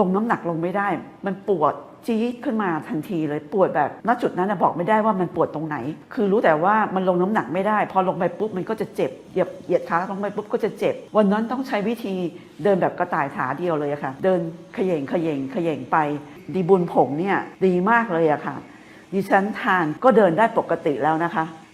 ลงน้ำหนักลงไม่ได้ มันปวดจี๊ดขึ้นมาทันทีเลยปวดแบบณจุดนั้นบอกไม่ได้ว่ามันปวดตรงไหน คือรู้แต่ว่ามันลงน้ำหนักไม่ได้ พอลงไปปุ๊บมันก็จะเจ็บเหยียบเหยียดขาลงไปปุ๊บก็จะเจ็บ วันนั้นต้องใช้วิธีเดินแบบกระต่ายขาเดียวเลยค่ะ เดินขย่งขย่งขย่งไป ดีบุญผงเนี่ยดีมากเลยอะค่ะ ดิฉันทานก็เดินได้ปกติแล้วนะคะ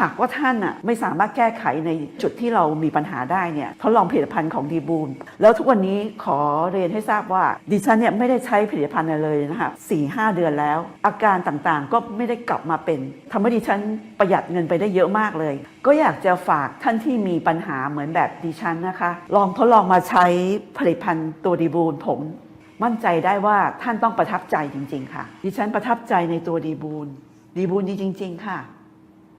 หากว่าท่านอะไม่สามารถแก้ไขในจุดที่เรามีปัญหาได้เนี่ยทดลองผลิตภัณฑ์ของดีบูลแล้วทุกวันนี้ขอเรียนให้ทราบว่าดิฉันเนี่ยไม่ได้ใช้ผลิตภัณฑ์อะไรเลยนะคะสี่ห้าเดือนแล้ว อาการต่างๆก็ไม่ได้กลับมาเป็นทำให้ดิฉันประหยัดเงินไปได้เยอะมากเลย ก็อยากจะฝากท่านที่มีปัญหาเหมือนแบบดิฉันนะคะ ลองทดลองมาใช้ผลิตภัณฑ์ตัวดีบูลผมมั่นใจได้ว่าท่านต้องประทับใจจริง ๆ ค่ะ ดิฉันประทับใจในตัวดีบูลดีบูลดีจริง ๆ ค่ะ